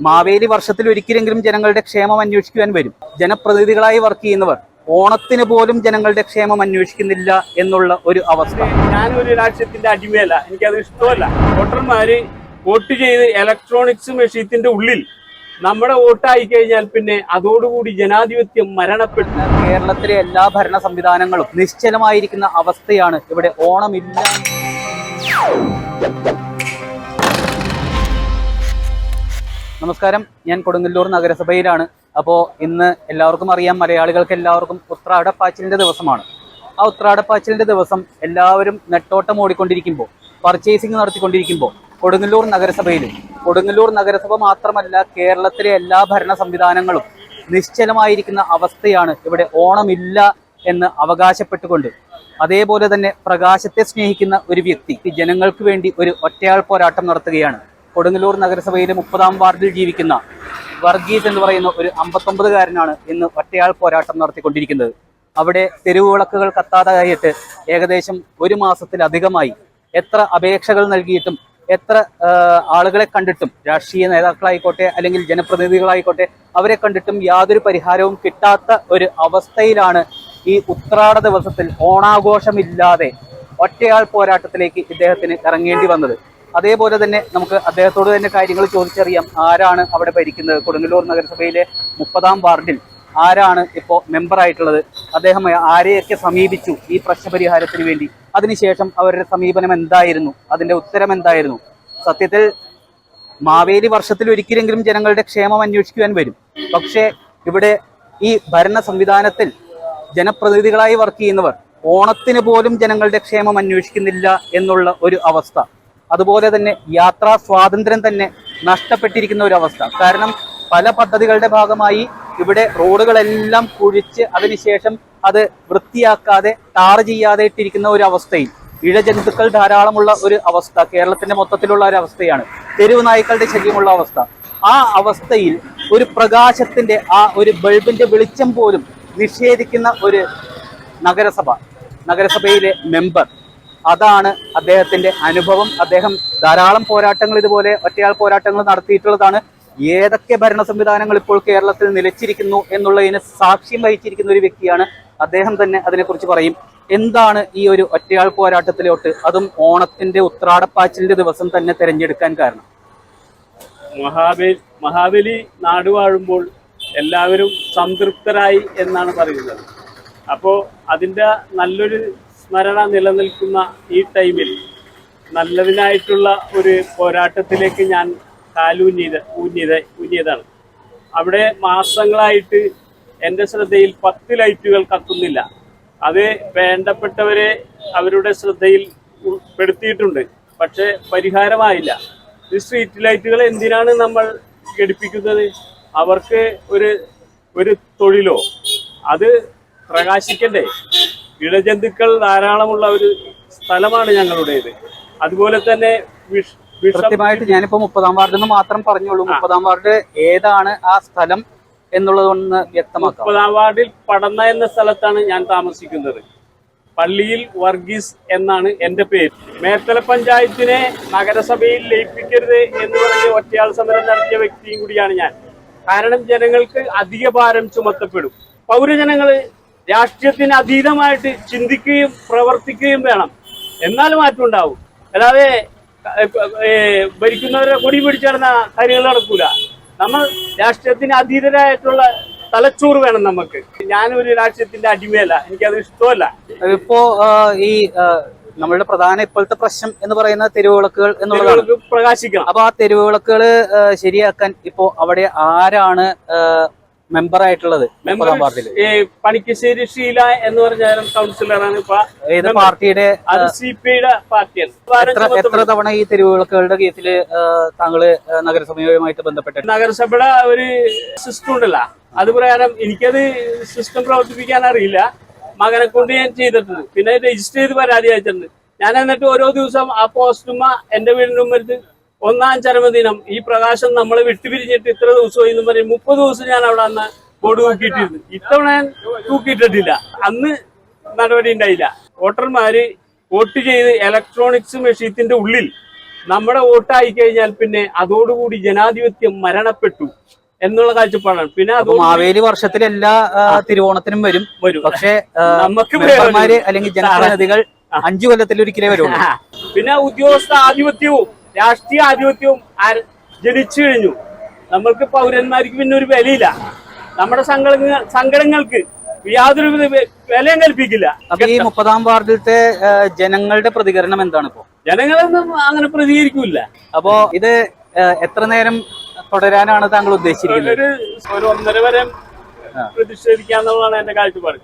മാവേലി വർഷത്തിൽ ഒരിക്കലെങ്കിലും ജനങ്ങളുടെ ക്ഷേമം അന്വേഷിക്കുവാൻ വരും. ജനപ്രതിനിധികളായി വർക്ക് ചെയ്യുന്നവർ ഓണത്തിന് പോലും ജനങ്ങളുടെ ക്ഷേമം അന്വേഷിക്കുന്നില്ല എന്നുള്ള ഒരു അവസ്ഥ. ഞാൻ ഒരു രാഷ്ട്രീയത്തിന്റെ അടിമയല്ല എനിക്കത് ഇഷ്ടമല്ല. വോട്ടർമാര് വോട്ട് ചെയ്ത് ഇലക്ട്രോണിക്സ് മെഷീത്തിന്റെ ഉള്ളിൽ നമ്മുടെ വോട്ടായി കഴിഞ്ഞാൽ പിന്നെ അതോടുകൂടി ജനാധിപത്യം മരണപ്പെട്ടു. കേരളത്തിലെ എല്ലാ ഭരണ സംവിധാനങ്ങളും നിശ്ചലമായിരിക്കുന്ന അവസ്ഥയാണ് ഇവിടെ ഓണമില്ല. നമസ്കാരം. ഞാൻ കൊടുങ്ങല്ലൂർ നഗരസഭയിലാണ്. അപ്പോൾ ഇന്ന് എല്ലാവർക്കും അറിയാം മലയാളികൾക്ക് എല്ലാവർക്കും ഉത്രാടപ്പാച്ചിലിന്റെ ദിവസമാണ്. ആ ഉത്രാടപ്പാച്ചിലിന്റെ ദിവസം എല്ലാവരും നെട്ടോട്ടം ഓടിക്കൊണ്ടിരിക്കുമ്പോൾ പർച്ചേസിംഗ് നടത്തിക്കൊണ്ടിരിക്കുമ്പോൾ കൊടുങ്ങല്ലൂർ നഗരസഭയിൽ കൊടുങ്ങല്ലൂർ നഗരസഭ മാത്രമല്ല കേരളത്തിലെ എല്ലാ ഭരണ സംവിധാനങ്ങളും നിശ്ചലമായിരിക്കുന്ന അവസ്ഥയാണ് ഇവിടെ ഓണമില്ല എന്ന് അവകാശപ്പെട്ടുകൊണ്ട് അതേപോലെ തന്നെ പ്രകാശത്തെ സ്നേഹിക്കുന്ന ഒരു വ്യക്തി ജനങ്ങൾക്ക് വേണ്ടി ഒരു ഒറ്റയാൾ പോരാട്ടം നടത്തുകയാണ്. കൊടുങ്ങല്ലൂർ നഗരസഭയിലെ മുപ്പതാം വാർഡിൽ ജീവിക്കുന്ന വർഗീസ് എന്ന് പറയുന്ന ഒരു അമ്പത്തൊമ്പതുകാരനാണ് ഇന്ന് ഒറ്റയാൾ പോരാട്ടം നടത്തിക്കൊണ്ടിരിക്കുന്നത്. അവിടെ തെരുവ് വിളക്കുകൾ കത്താതായിട്ട് ഏകദേശം ഒരു മാസത്തിലധികമായി എത്ര അപേക്ഷകൾ നൽകിയിട്ടും എത്ര ആളുകളെ കണ്ടിട്ടും രാഷ്ട്രീയ നേതാക്കളായിക്കോട്ടെ അല്ലെങ്കിൽ ജനപ്രതിനിധികളായിക്കോട്ടെ അവരെ കണ്ടിട്ടും യാതൊരു പരിഹാരവും കിട്ടാത്ത ഒരു അവസ്ഥയിലാണ് ഈ ഉത്രാട ദിവസത്തിൽ ഓണാഘോഷമില്ലാതെ ഒറ്റയാൾ പോരാട്ടത്തിലേക്ക് ഇദ്ദേഹത്തിന് ഇറങ്ങേണ്ടി വന്നത്. അതേപോലെ തന്നെ നമുക്ക് അദ്ദേഹത്തോട് തന്നെ കാര്യങ്ങൾ ചോദിച്ചറിയാം. ആരാണ് അവിടെ ഭരിക്കുന്നത്? കൊടുങ്ങല്ലൂർ നഗരസഭയിലെ മുപ്പതാം വാർഡിൽ ആരാണ് ഇപ്പോൾ മെമ്പറായിട്ടുള്ളത് അദ്ദേഹം ആരെയൊക്കെ സമീപിച്ചു ഈ പ്രശ്നപരിഹാരത്തിന് വേണ്ടി? അതിനുശേഷം അവരുടെ സമീപനം എന്തായിരുന്നു? അതിന്റെ ഉത്തരം എന്തായിരുന്നു? സത്യത്തിൽ മാവേലി വർഷത്തിൽ ഒരിക്കലെങ്കിലും ജനങ്ങളുടെ ക്ഷേമം അന്വേഷിക്കുവാൻ വരും. പക്ഷേ ഇവിടെ ഈ ഭരണ സംവിധാനത്തിൽ ജനപ്രതിനിധികളായി വർക്ക് ചെയ്യുന്നവർ ഓണത്തിന് പോലും ജനങ്ങളുടെ ക്ഷേമം അന്വേഷിക്കുന്നില്ല എന്നുള്ള ഒരു അവസ്ഥ. അതുപോലെ തന്നെ യാത്രാ സ്വാതന്ത്ര്യം തന്നെ നഷ്ടപ്പെട്ടിരിക്കുന്ന ഒരു അവസ്ഥ കാരണം പല പദ്ധതികളുടെ ഭാഗമായി ഇവിടെ റോഡുകളെല്ലാം കുഴിച്ച് അതിനുശേഷം അത് വൃത്തിയാക്കാതെ ടാർ ചെയ്യാതെ ഇട്ടിരിക്കുന്ന ഒരു അവസ്ഥയിൽ ഇഴജന്തുക്കൾ ധാരാളമുള്ള ഒരു അവസ്ഥ കേരളത്തിന്റെ മൊത്തത്തിലുള്ള ഒരു അവസ്ഥയാണ്. തെരുവ് നായ്ക്കളുടെ ശല്യമുള്ള അവസ്ഥ. ആ അവസ്ഥയിൽ ഒരു പ്രകാശത്തിന്റെ ആ ഒരു ബൾബിന്റെ വെളിച്ചം പോലും നിഷേധിക്കുന്ന ഒരു നഗരസഭ നഗരസഭയിലെ മെമ്പർ അതാണ് അദ്ദേഹത്തിന്റെ അനുഭവം. അദ്ദേഹം ധാരാളം പോരാട്ടങ്ങൾ ഇതുപോലെ ഒറ്റയാൾ പോരാട്ടങ്ങൾ നടത്തിയിട്ടുള്ളതാണ്. ഏതൊക്കെ ഭരണ സംവിധാനങ്ങൾ ഇപ്പോൾ കേരളത്തിൽ നിലച്ചിരിക്കുന്നു എന്നുള്ളതിന് സാക്ഷ്യം വഹിച്ചിരിക്കുന്ന ഒരു വ്യക്തിയാണ് അദ്ദേഹം തന്നെ അതിനെക്കുറിച്ച് പറയും. എന്താണ് ഈ ഒരു ഒറ്റയാൾ പോരാട്ടത്തിലോട്ട്? അതും ഓണത്തിന്റെ ഉത്രാടപ്പാച്ചിലിന്റെ ദിവസം തന്നെ തിരഞ്ഞെടുക്കാൻ കാരണം. മഹാബലി മഹാബലി നാട് വാഴുമ്പോൾ എല്ലാവരും സംതൃപ്തരായി എന്നാണ് പറയുന്നത്. അപ്പോൾ അതിന്റെ നല്ലൊരു സ്മരണ നിലനിൽക്കുന്ന ഈ ടൈമിൽ നല്ലതിനായിട്ടുള്ള ഒരു പോരാട്ടത്തിലേക്ക് ഞാൻ കാലൂന്നിയത് ഊന്നിയത് ഊന്നിയതാണ്. അവിടെ മാസങ്ങളായിട്ട് എന്റെ ശ്രദ്ധയിൽ പത്ത് ലൈറ്റുകൾ കത്തുന്നില്ല. അത് വേണ്ടപ്പെട്ടവരെ അവരുടെ ശ്രദ്ധയിൽ ഉൾപ്പെടുത്തിയിട്ടുണ്ട്. പക്ഷേ പരിഹാരമായില്ല. ഈ സ്ട്രീറ്റ് ലൈറ്റുകൾ എന്തിനാണ് നമ്മൾ ഘടിപ്പിക്കുന്നത്? അവർക്ക് ഒരു ഒരു തൊഴിലോ? അത് പ്രകാശിക്കണ്ടേ? ഇഴജന്തുക്കൾ ധാരാളമുള്ള ഒരു സ്ഥലമാണ് ഞങ്ങളുടേത്. അതുപോലെ തന്നെ വിഷ കൃത്യമായിട്ട് ഞാനിപ്പോ മുപ്പതാം വാർഡിൽ നിന്ന് മാത്രം പറഞ്ഞോളൂ മുപ്പതാം വാർഡ് ഏതാണ് ആ സ്ഥലം എന്നുള്ളതൊന്ന് വ്യക്തമാക്കാം. മുപ്പതാം വാർഡിൽ പടന്ന എന്ന സ്ഥലത്താണ് ഞാൻ താമസിക്കുന്നത്. പള്ളിയിൽ വർഗീസ് എന്നാണ് എന്റെ പേര്. മേത്തല പഞ്ചായത്തിനെ നഗരസഭയിൽ ലയിപ്പിക്കരുത് എന്ന് പറഞ്ഞ് ഒറ്റയാൾ സമരം നടത്തിയ വ്യക്തിയും കൂടിയാണ് ഞാൻ. കാരണം ജനങ്ങൾക്ക് അധിക ഭാരം ചുമത്തപ്പെടും. പൗരജനങ്ങൾ രാഷ്ട്രീയത്തിന് അതീതമായിട്ട് ചിന്തിക്കുകയും പ്രവർത്തിക്കുകയും വേണം. എന്നാൽ മാറ്റം ഉണ്ടാവും. അല്ലാതെ ഭരിക്കുന്നവരെ കൊടി പിടിച്ചു നടന്ന കാര്യങ്ങൾ നടക്കൂല. നമ്മൾ രാഷ്ട്രീയത്തിന് അതീതരായിട്ടുള്ള തലച്ചോറ് വേണം നമുക്ക്. ഞാനൊരു രാഷ്ട്രീയത്തിന്റെ അടിമയല്ല. എനിക്കത് ഇഷ്ടമല്ല. ഇപ്പോ ഈ നമ്മളുടെ പ്രധാന ഇപ്പോഴത്തെ പ്രശ്നം എന്ന് പറയുന്ന തെരുവിളക്കുകൾ എന്നുള്ളതാണ്. പ്രകാശിക്കണം. അപ്പൊ ആ തെരുവിളക്കുകൾ ശരിയാക്കാൻ ഇപ്പോ അവിടെ ആരാണ് മെമ്പർ ആയിട്ടുള്ളത് മുപ്പതാം വാർഡിൽ ഈ പണിക്കശ്ശേരി ഷീല എന്ന് പറഞ്ഞാലും കൗൺസിലറാണ് ഇപ്പൊ ഏത് പാർട്ടിയുടെ അത് സി പി ഐയുടെ പാർട്ടിയാണ്. എത്ര തവണ ഈ തെരുവുവിളക്കുകളുടെ കേസിൽ താങ്കൾ നഗരസഭയുമായിട്ട് ബന്ധപ്പെട്ടിട്ട് നഗരസഭയുടെ ഒരു സിസ്റ്റം ഉണ്ടല്ല. അത് പ്രകാരം എനിക്കത് സിസ്റ്റം പ്രവർത്തിപ്പിക്കാൻ അറിയില്ല. മകനെ കൊണ്ട് ഞാൻ ചെയ്തിട്ടുണ്ട്. പിന്നെ രജിസ്റ്റർ ചെയ്ത് പരാതി അയച്ചിട്ടുണ്ട്. ഞാൻ എന്നിട്ട് ഓരോ ദിവസം ആ പോസ്റ്റുമ്മ എന്റെ വീടിന്റെ മുമ്പ് ഒന്നാം ചരമദിനം. ഈ പ്രകാശം നമ്മളെ വിട്ടുപിരിഞ്ഞിട്ട് ഇത്ര ദിവസമായി എന്ന് പറയും മുപ്പത് ദിവസം ഞാൻ അവിടെ അന്ന് ബോർഡ് തൂക്കിയിട്ടിരുന്നു. ഇത്തവണ ഞാൻ തൂക്കിയിട്ടിട്ടില്ല. അന്ന് നടപടി ഉണ്ടായില്ല. വോട്ടർമാര് വോട്ട് ചെയ്ത് ഇലക്ട്രോണിക്സ് മെഷീന്റെ ഉള്ളിൽ നമ്മുടെ വോട്ടായി കഴിഞ്ഞാൽ പിന്നെ അതോടുകൂടി ജനാധിപത്യം മരണപ്പെട്ടു എന്നുള്ള കാഴ്ചപ്പാടാണ്. പിന്നെ മാവേലി വർഷത്തിൽ എല്ലാ തിരുവോണത്തിനും വരും. വരും. പക്ഷേ നമുക്ക് അല്ലെങ്കിൽ ജനപ്രതിനിധികൾ അഞ്ചു കൊല്ലത്തിൽ ഒരിക്കലേ വരും പിന്നെ ഉദ്യോഗസ്ഥ ആധിപത്യവും രാഷ്ട്രീയ ആധിപത്യവും ജനിച്ചു കഴിഞ്ഞു. നമ്മൾക്ക് പൗരന്മാർക്ക് പിന്നെ ഒരു വിലയില്ല. നമ്മുടെ സംഘടന സംഘടനകൾക്ക് യാതൊരു വിലയും കൽപ്പിക്കില്ല. അപ്പൊ ഈ മുപ്പതാം വാർഡിലത്തെ ജനങ്ങളുടെ പ്രതികരണം എന്താണ് ഇപ്പോ? ജനങ്ങളൊന്നും അങ്ങനെ പ്രതികരിക്കൂല അപ്പോ ഇത് എത്ര നേരം തുടരാനാണ് താങ്കൾ ഉദ്ദേശിച്ചിരിക്കുന്നത്? ഒരു ഒന്നര വരെ പ്രതിഷേധിക്കാന്നുള്ളതാണ് എന്റെ കാഴ്ചപ്പാട്.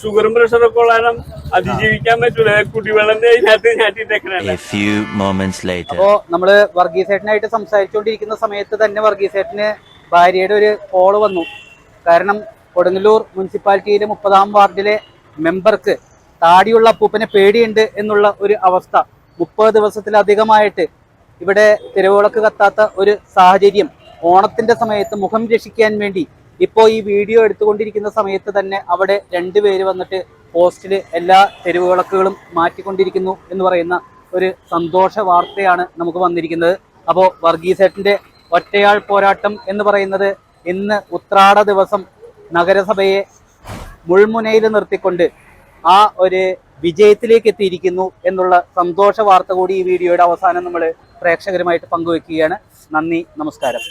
ഷുഗറും പ്രഷറും പ്രഷറൊക്കെ ഉള്ളാനും അതിജീവിക്കാൻ പറ്റൂല. കുടിവെള്ളം അതിനകത്ത് ഞാറ്റിട്ടേക്കണല്ല A few moments later. അപ്പോ നമ്മൾ വർഗീസേട്ടനായിട്ട് സംസാരിച്ചുകൊണ്ടിരിക്കുന്ന സമയത്ത് തന്നെ വർഗീസേട്ടന് ഭാര്യയുടെ ഒരു കോൾ വന്നു. കാരണം കൊടുങ്ങല്ലൂർ മുനിസിപ്പാലിറ്റിയിലെ മുപ്പതാം വാർഡിലെ മെമ്പർക്ക് താടിയുള്ള അപ്പൂപ്പനെ പേടിയുണ്ട് എന്നുള്ള ഒരു അവസ്ഥ മുപ്പത് ദിവസത്തിലധികമായിട്ട് ഇവിടെ തിരവോളക്ക് കത്താത്ത ഒരു സാഹചര്യം ഓണത്തിന്റെ സമയത്ത് മുഖം രക്ഷിക്കാൻ വേണ്ടി ഇപ്പോൾ ഈ വീഡിയോ എടുത്തുകൊണ്ടിരിക്കുന്ന സമയത്ത് തന്നെ അവിടെ രണ്ടുപേര് വന്നിട്ട് പോസ്റ്റിൽ എല്ലാ തെരുവുവിളക്കുകളും മാറ്റിക്കൊണ്ടിരിക്കുന്നു എന്ന് പറയുന്ന ഒരു സന്തോഷ വാർത്തയാണ് നമുക്ക് വന്നിരിക്കുന്നത്. അപ്പോൾ വർഗീസേട്ടിന്റെ ഒറ്റയാൾ പോരാട്ടം എന്ന് പറയുന്നത് ഇന്ന് ഉത്രാട ദിവസം നഗരസഭയെ മുൾമുനയിൽ നിർത്തിക്കൊണ്ട് ആ ഒരു വിജയത്തിലേക്ക് എത്തിയിരിക്കുന്നു എന്നുള്ള സന്തോഷ വാർത്ത കൂടി ഈ വീഡിയോയുടെ അവസാനം നമ്മൾ പ്രേക്ഷകരുമായിട്ട് പങ്കുവെക്കുകയാണ്. നന്ദി നമസ്കാരം.